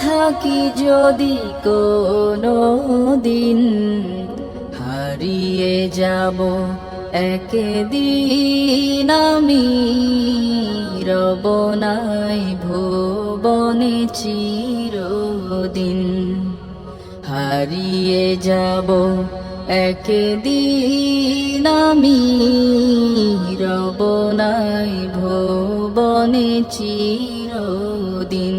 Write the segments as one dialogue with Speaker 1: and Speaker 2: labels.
Speaker 1: থাকি যদি কোনো দিন হারিয়ে যাব একদিন আমি রব নাই ভুবনে চিরদিন হারিয়ে যাব একদিন আমি রব নাই ভুবনে চিরদিন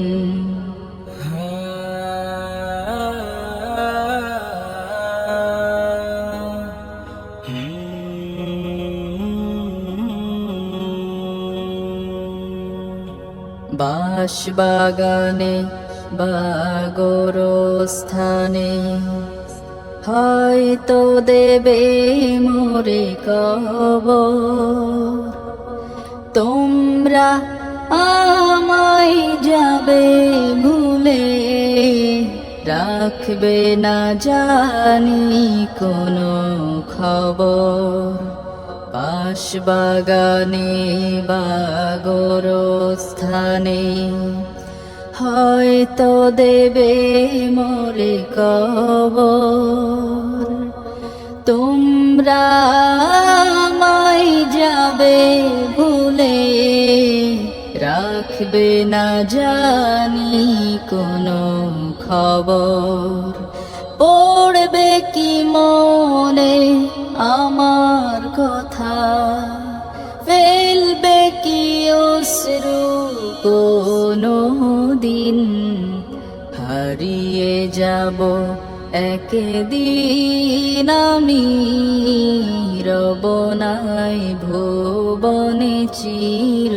Speaker 1: বাস বাগানে বাগর হয়তো দেবে মোরে কব তোমরা আমায় যাবে ভুলে, রাখবে না জানি কোনো খবর। পাশ বাগানে বাগর স্থানে হয়তো দেবে মোরে কবর। তোমরা যাবে ভুলে, রাখবে না জানি কোনো খবর। পড়বে কি মনে আমার কথা ফেলবে কি অশ্রু কোনো দিন হারিয়ে যাব একদিন আমি রব নাই ভুবনে চির